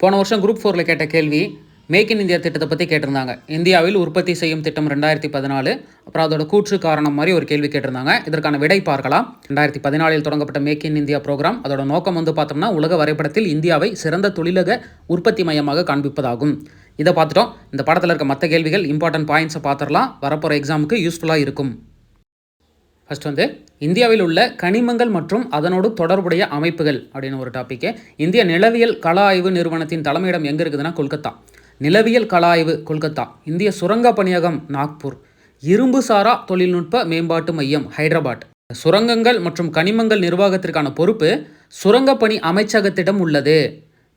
போன வருஷம் குரூப் ஃபோரில் கேட்ட கேள்வி மேக் இன் இந்தியா திட்டத்தை பற்றி கேட்டிருந்தாங்க. இந்தியாவில் உற்பத்தி செய்யும் திட்டம் ரெண்டாயிரத்தி பதினாலு அப்புறம் அதோட கூற்று காரணம் மாதிரி ஒரு கேள்வி கேட்டிருந்தாங்க. இதற்கான விடை பார்க்கலாம். ரெண்டாயிரத்தி பதினாலில் தொடங்கப்பட்ட மேக் இன் இந்தியா ப்ரோக்ராம் அதோட நோக்கம் வந்து பார்த்தோம்னா உலக வரைபடத்தில் இந்தியாவை சிறந்த தொழிலக உற்பத்தி மையமாக காண்பிப்பதாகும். இதை பார்த்துட்டோம். இந்த படத்தில் இருக்க மற்ற கேள்விகள் இம்பார்ட்டன்ட் பாயிண்ட்ஸை பார்த்துடலாம். வரப்போகிற எக்ஸாமுக்கு யூஸ்ஃபுல்லாக இருக்கும். ஃபஸ்ட் வந்து இந்தியாவில் உள்ள கனிமங்கள் மற்றும் அதனோடு தொடர்புடைய அமைப்புகள் அப்படின்னு ஒரு டாப்பிக்கு இந்திய நிலவியல் கள ஆய்வு நிறுவனத்தின் தலைமையிடம் எங்கே இருக்குதுன்னா கொல்கத்தா. நிலவியல் கள ஆய்வு கொல்கத்தா. இந்திய சுரங்க பணியகம் நாக்பூர். இரும்பு சாரா தொழில்நுட்ப மேம்பாட்டு மையம் ஹைதராபாத். சுரங்கங்கள் மற்றும் கனிமங்கள் நிர்வாகத்திற்கான பொறுப்பு சுரங்கப்பணி அமைச்சகத்திடம் உள்ளது.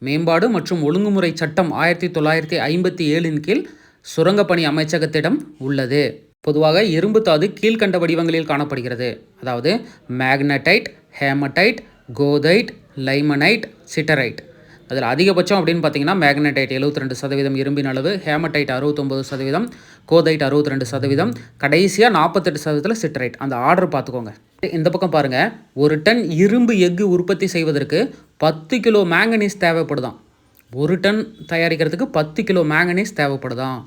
மேம்பாடு மற்றும் ஒழுங்குமுறை சட்டம் ஆயிரத்தி தொள்ளாயிரத்தி ஐம்பத்தி ஏழின் கீழ் சுரங்கப்பணி அமைச்சகத்திடம் உள்ளது. பொதுவாக இரும்பு தாது கீழ்க்கண்ட வடிவங்களில் காணப்படுகிறது. அதாவது மேக்னடைட் ஹேமடைட் கோதைட் லைமனைட் சிட்டரைட். அதில் அதிகபட்சம் அப்படின்னு பார்த்தீங்கன்னா மேக்னடைட் 72% ரெண்டு சதவீதம் இரும்பின் அளவு ஹேமடைட் அறுபத்தொம்பது சதவீதம் கோதைட் அறுபத்தி ரெண்டு சதவீதம் கடைசியாக நாற்பத்தெட்டு சதவீதத்தில் சிட்டரைட். அந்த ஆர்டர் பார்த்துக்கோங்க. இந்த பக்கம் பாருங்கள் ஒரு டன் இரும்பு எஃகு உற்பத்தி செய்வதற்கு பத்து கிலோ மேங்கனீஸ் தேவைப்படுதான். ஒரு டன் தயாரிக்கிறதுக்கு பத்து கிலோ மேங்கனீஸ் தேவைப்படுதான்.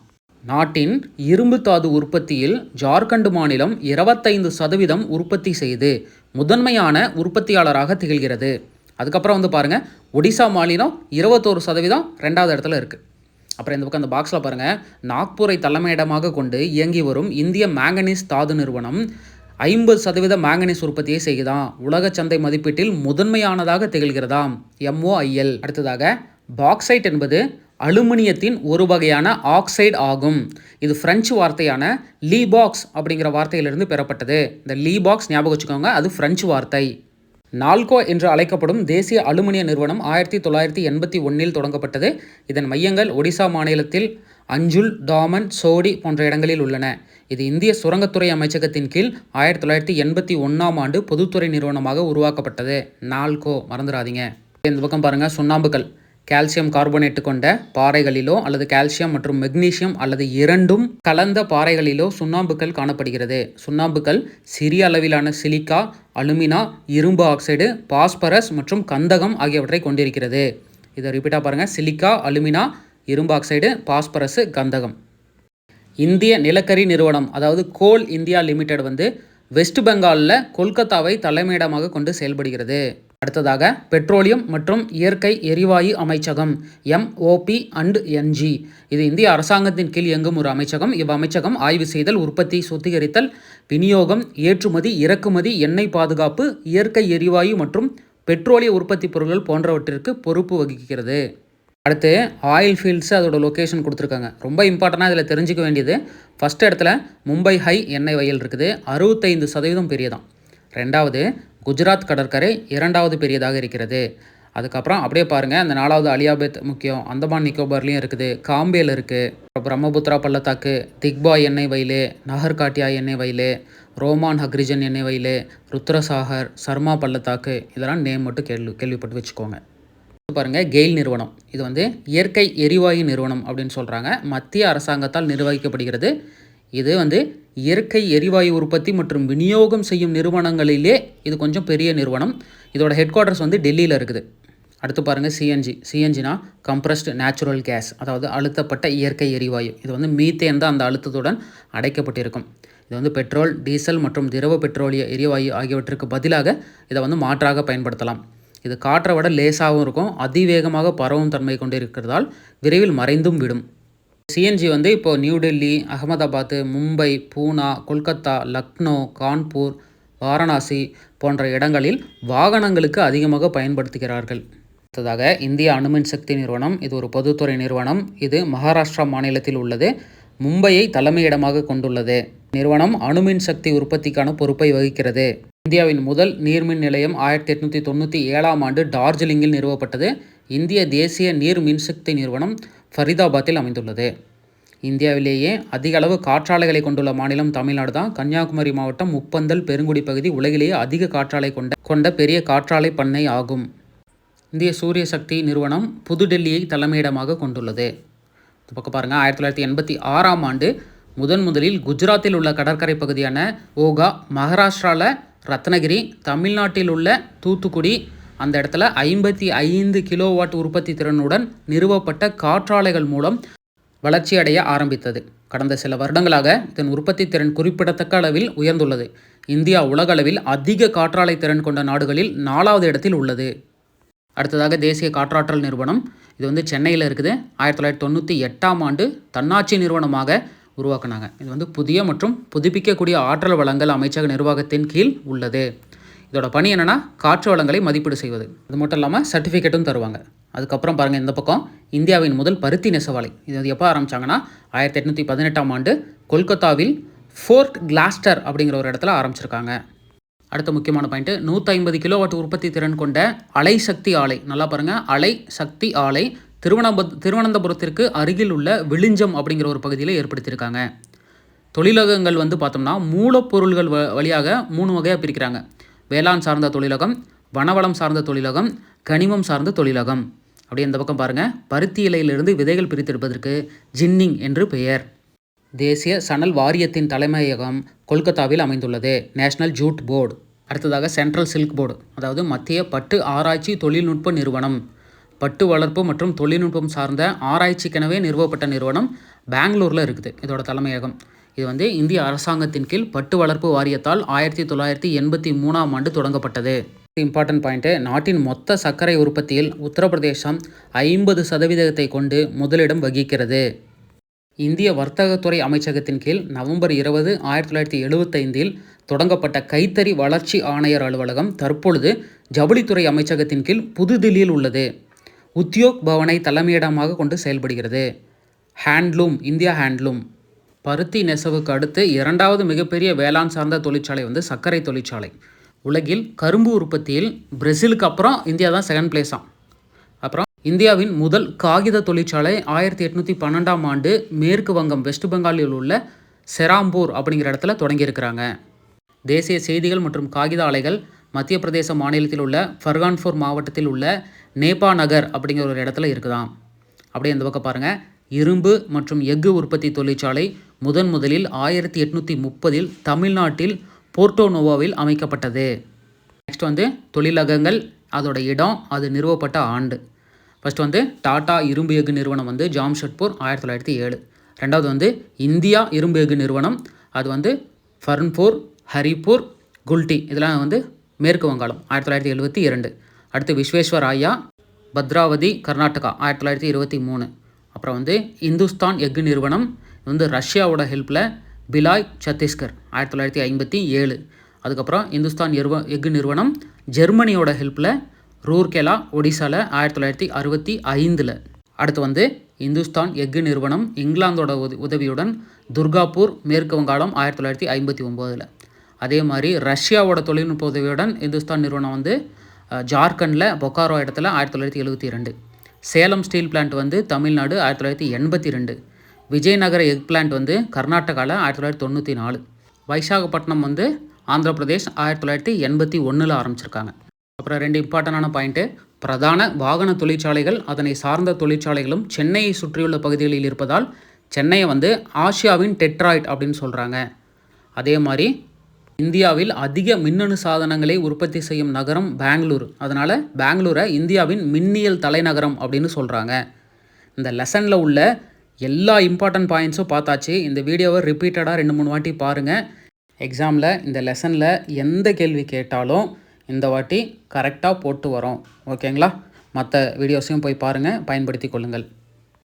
நாட்டின் இரும்பு தாது உற்பத்தியில் ஜார்க்கண்ட் மாநிலம் இருபத்தைந்து சதவீதம் உற்பத்தி செய்து முதன்மையான உற்பத்தியாளராக திகழ்கிறது. அதுக்கப்புறம் வந்து பாருங்கள் ஒடிசா மாநிலம் இருபத்தோரு சதவீதம் ரெண்டாவது இடத்துல இருக்குது அப்புறம் இந்த பக்கம் அந்த பாக்ஸில் பாருங்கள் நாக்பூரை தலைமையிடமாக கொண்டு இயங்கி வரும் இந்திய மேங்கனீஸ் தாது நிறுவனம் ஐம்பது சதவீத மேங்கனீஸ் உற்பத்தியை செய்யுதாம் உலக சந்தை மதிப்பீட்டில் முதன்மையானதாக திகழ்கிறதாம் எம்ஓஐஎல் அடுத்ததாக பாக்சைட் என்பது அலுமினியத்தின் ஒரு வகையான ஆக்சைடு ஆகும். இது பிரெஞ்சு வார்த்தையான லீபாக்ஸ் அப்படிங்கிற வார்த்தையிலிருந்து பெறப்பட்டது. இந்த லீபாக்ஸ் ஞாபகம் வச்சுக்கோங்க அது ஃப்ரெஞ்சு வார்த்தை. நால்கோ என்று அழைக்கப்படும் தேசிய அலுமினிய நிறுவனம் ஆயிரத்தி தொள்ளாயிரத்தி எண்பத்தி ஒன்றில் தொடங்கப்பட்டது. இதன் மையங்கள் ஒடிசா மாநிலத்தில் அஞ்சுல் டாமன் சோடி போன்ற இடங்களில் உள்ளன. இது இந்திய சுரங்கத்துறை அமைச்சகத்தின் கீழ் ஆயிரத்தி தொள்ளாயிரத்தி எண்பத்தி ஒன்றாம் ஆண்டு பொதுத்துறை நிறுவனமாக உருவாக்கப்பட்டது. நால்கோ மறந்துடாதீங்க. இந்த பக்கம் பாருங்கள் சுண்ணாம்புக்கல் கால்சியம் கார்பனேட்டு கொண்ட பாறைகளிலோ அல்லது கால்சியம் மற்றும் மெக்னீசியம் அல்லது இரண்டும் கலந்த பாறைகளிலோ சுண்ணாம்புக்கள் காணப்படுகிறது. சுண்ணாம்புக்கள் சிறிய அளவிலான சிலிக்கா அலுமினா இரும்பு ஆக்சைடு பாஸ்பரஸ் மற்றும் கந்தகம் ஆகியவற்றை கொண்டிருக்கிறது. இதை ரிப்பீட்டாக பாருங்கள் சிலிக்கா அலுமினா இரும்பு ஆக்சைடு பாஸ்பரஸ் கந்தகம். இந்திய நிலக்கரி நிறுவனம் அதாவது கோல் இந்தியா லிமிடெட் வந்து வெஸ்ட் பெங்காலில் கொல்கத்தாவை தலைமையிடமாக கொண்டு செயல்படுகிறது. அடுத்ததாக பெட்ரோலியம் மற்றும் இயற்கை எரிவாயு அமைச்சகம் எம்ஓபி அண்ட் என்ஜி இது இந்திய அரசாங்கத்தின் கீழ் இயங்கும் ஒரு அமைச்சகம். இவ்வமைச்சகம் ஆய்வு செய்தல் உற்பத்தி சுத்திகரித்தல் விநியோகம் ஏற்றுமதி இறக்குமதி எண்ணெய் பாதுகாப்பு இயற்கை எரிவாயு மற்றும் பெட்ரோலிய உற்பத்தி பொருட்கள் போன்றவற்றிற்கு பொறுப்பு வகிக்கிறது. அடுத்து ஆயில் ஃபீல்ட்ஸ் அதோட லொக்கேஷன் கொடுத்துருக்காங்க. ரொம்ப இம்பார்ட்டண்ட்டாக இதில் தெரிஞ்சுக்க வேண்டியது ஃபஸ்ட் இடத்துல மும்பை ஹை எண்ணெய் வயல் இருக்குது. அறுபத்தைந்து சதவீதம் பெரியதான். ரெண்டாவது குஜராத் கடற்கரை இரண்டாவது பெரியதாக இருக்கிறது. அதுக்கப்புறம் அப்படியே பாருங்கள் அந்த நாலாவது அலியாபெத் முக்கியம் அந்தமான் நிக்கோபார்லேயும் இருக்குது காம்பேல இருக்குது அப்புறம் பிரம்மபுத்திரா பள்ளத்தாக்கு திக்பாய் எண்ணெய் வயலு நகர்காட்டியா எண்ணெய் வயலு ரோமான் ஹக்ரிஜன் எண்ணெய் வயலு ருத்ரசாகர் சர்மா பள்ளத்தாக்கு இதெல்லாம் நேம் மட்டும் கேள்வி கேள்விப்பட்டு வச்சுக்கோங்க. பாருங்க கெயில் நிறுவனம். இது வந்து இயற்கை எரிவாயு நிறுவனம் அப்படின்னு சொல்கிறாங்க மத்திய அரசாங்கத்தால் நிர்வகிக்கப்படுகிறது. இது வந்து இயற்கை எரிவாயு உற்பத்தி மற்றும் விநியோகம் செய்யும் நிறுவனங்களிலே இது கொஞ்சம் பெரிய நிறுவனம். இதோட ஹெட் குவார்ட்டர்ஸ் வந்து டெல்லியில் இருக்குது. அடுத்து பாருங்கள் சிஎன்ஜி சிஎன்ஜினா கம்ப்ரஸ்டு நேச்சுரல் கேஸ் அதாவது அழுத்தப்பட்ட இயற்கை எரிவாயு. இது வந்து மீத்தேன் தான் அந்த அழுத்தத்துடன் அடைக்கப்பட்டிருக்கும். இது வந்து பெட்ரோல் டீசல் மற்றும் திரவ பெட்ரோலிய எரிவாயு ஆகியவற்றுக்கு பதிலாக இதை வந்து மாற்றாக பயன்படுத்தலாம். இது காற்றை விட லேசாகவும் இருக்கும் அதிவேகமாக பரவும் தன்மை கொண்டு இருக்கிறதால் விரைவில் மறைந்தும் விடும். சிஎன்ஜி வந்து இப்போது நியூ டெல்லி அகமதாபாத் மும்பை பூனா கொல்கத்தா லக்னோ கான்பூர் வாரணாசி போன்ற இடங்களில் வாகனங்களுக்கு அதிகமாக பயன்படுத்துகிறார்கள். அடுத்ததாக இந்திய அணுமின் சக்தி நிறுவனம் இது ஒரு பொதுத்துறை நிறுவனம். இது மகாராஷ்டிரா மாநிலத்தில் உள்ளது. மும்பையை தலைமையிடமாக கொண்டுள்ளது. நிறுவனம் அணுமின் சக்தி உற்பத்திக்கான பொறுப்பை வகிக்கிறது. இந்தியாவின் முதல் நீர்மின் நிலையம் ஆயிரத்தி எட்நூற்றி தொண்ணூற்றி ஏழாம் ஆண்டு டார்ஜிலிங்கில் நிறுவப்பட்டது. இந்திய தேசிய நீர் மின்சக்தி நிறுவனம் ஃபரிதாபாத்தில் அமைந்துள்ளது. இந்தியாவிலேயே அதிக அளவு காற்றாலைகளை கொண்டுள்ள மாநிலம் தமிழ்நாடு தான். கன்னியாகுமரி மாவட்டம் முப்பந்தல் பெருங்குடி பகுதி உலகிலேயே அதிக காற்றாலை கொண்ட கொண்ட பெரிய காற்றாலை பண்ணை ஆகும். இந்திய சூரிய சக்தி நிறுவனம் புதுடெல்லியை தலைமையிடமாக கொண்டுள்ளது. இந்த பக்கம் பாருங்கள் ஆயிரத்தி தொள்ளாயிரத்தி எண்பத்தி ஆறாம் ஆண்டு முதன் முதலில் குஜராத்தில் உள்ள கடற்கரை பகுதியான ஓகா மகாராஷ்டிராவில் ரத்னகிரி தமிழ்நாட்டில் உள்ள தூத்துக்குடி அந்த இடத்துல ஐம்பத்தி ஐந்து கிலோவாட் உற்பத்தி திறனுடன் நிறுவப்பட்ட காற்றாலைகள் மூலம் வளர்ச்சியடைய ஆரம்பித்தது. கடந்த சில வருடங்களாக இதன் உற்பத்தி திறன் குறிப்பிடத்தக்க அளவில் உயர்ந்துள்ளது. இந்தியா உலகளவில் அதிக காற்றாலை திறன் கொண்ட நாடுகளில் நாலாவது இடத்தில் உள்ளது. அடுத்ததாக தேசிய காற்றாற்றல் நிறுவனம். இது வந்து சென்னையில் இருக்குது. ஆயிரத்தி தொள்ளாயிரத்தி தொண்ணூற்றி எட்டாம் ஆண்டு தன்னாட்சி நிறுவனமாக உருவாக்குனாங்க. இது வந்து புதிய மற்றும் புதுப்பிக்கக்கூடிய ஆற்றல் வளங்கள் அமைச்சக நிர்வாகத்தின் கீழ் உள்ளது. இதோட பணி என்னென்னா காற்று வளங்களை மதிப்பீடு செய்வது. அது மட்டும் இல்லாமல் சர்டிஃபிகேட்டும் தருவாங்க. அதுக்கப்புறம் பாருங்கள் இந்த பக்கம் இந்தியாவின் முதல் பருத்தி நெசவாலை. இது வந்து எப்போ ஆரம்பித்தாங்கன்னா ஆயிரத்தி எட்நூற்றி பதினெட்டாம் ஆண்டு கொல்கத்தாவில் ஃபோர்ட் கிளாஸ்டர் அப்படிங்கிற ஒரு இடத்துல ஆரம்பிச்சிருக்காங்க. அடுத்த முக்கியமான பாயிண்ட்டு நூற்றி ஐம்பது கிலோவாட் உற்பத்தி திறன் கொண்ட அலை சக்தி ஆலை. நல்லா பாருங்கள் அலை சக்தி ஆலை திருவனம்ப திருவனந்தபுரத்திற்கு அருகில் உள்ள விழிஞ்சம் அப்படிங்கிற ஒரு பகுதியில் ஏற்படுத்தியிருக்காங்க. தொழிலகங்கள் வந்து பார்த்தோம்னா மூலப்பொருள்கள் வ வழியாக மூணு வகையாக பிரிக்கிறாங்க. வேளாண் சார்ந்த தொழிலகம் வனவளம் சார்ந்த தொழிலகம் கனிமம் சார்ந்த தொழிலகம். அப்படி இந்த பக்கம் பாருங்கள் பருத்தி இலையிலிருந்து விதைகள் பிரித்தெடுப்பதற்கு ஜின்னிங் என்று பெயர். தேசிய சணல் வாரியத்தின் தலைமையகம் கொல்கத்தாவில் அமைந்துள்ளது. National Jute Board. அடுத்ததாக சென்ட்ரல் சில்க் போர்டு. அதாவது மத்திய பட்டு ஆராய்ச்சி தொழில்நுட்ப நிறுவனம். பட்டு வளர்ப்பு மற்றும் தொழில்நுட்பம் சார்ந்த ஆராய்ச்சிக்கெனவே நிறுவப்பட்ட நிறுவனம் பெங்களூரில் இருக்குது. இதோட தலைமையகம். இது வந்து இந்திய அரசாங்கத்தின் கீழ் பட்டு வளர்ப்பு வாரியத்தால் ஆயிரத்தி தொள்ளாயிரத்தி எண்பத்தி மூணாம் ஆண்டு தொடங்கப்பட்டது. இம்பார்ட்டன்ட் பாயிண்ட்டு நாட்டின் மொத்த சர்க்கரை உற்பத்தியில் உத்தரப்பிரதேசம் ஐம்பது சதவீதத்தை கொண்டு முதலிடம் வகிக்கிறது. இந்திய வர்த்தகத்துறை அமைச்சகத்தின் கீழ் நவம்பர் இருபது ஆயிரத்தி தொள்ளாயிரத்தி எழுபத்தைந்தில் தொடங்கப்பட்ட கைத்தறி வளர்ச்சி ஆணையர் அலுவலகம் தற்பொழுது ஜவுளித்துறை அமைச்சகத்தின் கீழ் புதுதில்லியில் உள்ளது. உத்யோக் பவனை தலைமையிடமாக கொண்டு செயல்படுகிறது. ஹேண்ட்லூம் இந்தியா ஹேண்ட்லூம் பருத்தி நெசவுக்கு அடுத்து இரண்டாவது மிகப்பெரிய வேளாண் சார்ந்த தொழிற்சாலை வந்து சர்க்கரை தொழிற்சாலை. உலகில் கரும்பு உற்பத்தியில் பிரேசிலுக்கு அப்புறம் இந்தியா தான் செகண்ட் பிளேஸாம் அப்புறம் இந்தியாவின் முதல் காகித தொழிற்சாலை ஆயிரத்தி எட்நூற்றி பன்னெண்டாம் ஆண்டு மேற்கு வங்கம் வெஸ்ட் பெங்காலில் உள்ள செராம்பூர் அப்படிங்கிற இடத்துல தொடங்கியிருக்கிறாங்க. தேசிய செய்திகள் மற்றும் காகித ஆலைகள் மத்திய பிரதேச மாநிலத்தில் உள்ள ஃபர்கான்பூர் மாவட்டத்தில் உள்ள நேபா நகர் அப்படிங்கிற ஒரு இடத்துல இருக்குதாம். அப்படியே இந்த பக்கம் பாருங்கள் இரும்பு மற்றும் எஃகு உற்பத்தி தொழிற்சாலை முதன் முதலில் ஆயிரத்தி எட்நூற்றி முப்பதில் தமிழ்நாட்டில் போர்ட்டோனோவாவில் அமைக்கப்பட்டது. நெக்ஸ்ட் வந்து தொழிலகங்கள் அதோட இடம் அது நிறுவப்பட்ட ஆண்டு. ஃபஸ்ட் வந்து டாடா இரும்பு எஃகு நிறுவனம் வந்து ஜாம்ஷெட்பூர் ஆயிரத்தி தொள்ளாயிரத்தி ஏழு. ரெண்டாவது வந்து இந்தியா இரும்பு எஃகு நிறுவனம் அது வந்து ஃபர்ன்பூர் ஹரிப்பூர் குல்டி இதெல்லாம் வந்து மேற்கு வங்காளம் ஆயிரத்தி தொள்ளாயிரத்தி எழுபத்தி இரண்டு. அடுத்து விஸ்வேஸ்வராயா பத்ராவதி கர்நாடகா ஆயிரத்தி தொள்ளாயிரத்தி இருபத்தி மூணு. அப்புறம் வந்து இந்துஸ்தான் எஃகு நிறுவனம் வந்து ரஷ்யாவோட ஹெல்ப்பில் பிலாய் சத்தீஸ்கர் ஆயிரத்தி தொள்ளாயிரத்தி ஐம்பத்தி ஏழு. அதுக்கப்புறம் இந்துஸ்தான் எருவ எஃகு நிறுவனம் ஜெர்மனியோட ஹெல்ப்பில் ரூர்கேலா ஒடிசாவில் ஆயிரத்தி தொள்ளாயிரத்தி அறுபத்தி ஐந்தில். அடுத்து வந்து இந்துஸ்தான் எஃகு நிறுவனம் இங்கிலாந்தோட உத உதவியுடன் துர்காப்பூர் மேற்கு வங்காளம் ஆயிரத்தி தொள்ளாயிரத்தி ஐம்பத்தி ஒம்போதில். அதே மாதிரி ரஷ்யாவோட தொழில்நுட்ப உதவியுடன் இந்துஸ்தான் நிறுவனம் வந்து ஜார்க்கண்டில் பொக்காரோ இடத்துல ஆயிரத்தி தொள்ளாயிரத்தி எழுபத்தி ரெண்டு சேலம் ஸ்டீல் பிளான்ட் வந்து தமிழ்நாடு ஆயிரத்தி தொள்ளாயிரத்தி எண்பத்தி ரெண்டு. விஜயநகர எக் பிளான்ட் வந்து கர்நாடகாவில் ஆயிரத்தி தொள்ளாயிரத்தி தொண்ணூற்றி நாலு. வைசாகப்பட்டினம் வந்து ஆந்திர பிரதேஷ் ஆயிரத்தி தொள்ளாயிரத்தி எண்பத்தி ஒன்றில் ஆரம்பிச்சிருக்காங்க. அப்புறம் ரெண்டு இம்பார்ட்டண்டான பாயிண்ட்டு பிரதான வாகன தொழிற்சாலைகள் அதனை சார்ந்த தொழிற்சாலைகளும் சென்னையை சுற்றியுள்ள பகுதிகளில் இருப்பதால் சென்னையை வந்து ஆசியாவின் டெட்ராய்ட் அப்படின்னு சொல்கிறாங்க அதே மாதிரி இந்தியாவில் அதிக மின்னணு சாதனங்களை உற்பத்தி செய்யும் நகரம் பெங்களூர். அதனால் பெங்களூரை இந்தியாவின் மின்னியல் தலைநகரம் அப்படின்னு சொல்கிறாங்க இந்த லெசனில் உள்ள எல்லா இம்பார்ட்டன்ட் பாயிண்ட்ஸும் பார்த்தாச்சு. இந்த வீடியோவை ரிப்பீட்டடாக ரெண்டு மூணு வாட்டி பாருங்கள் எக்ஸாமில் இந்த லெசனில் எந்த கேள்வி கேட்டாலும் இந்த வாட்டி கரெக்டாக போட்டு வரோம். ஓகேங்களா? மற்ற வீடியோஸையும் போய் பாருங்கள் பயன்படுத்தி கொள்ளுங்கள்.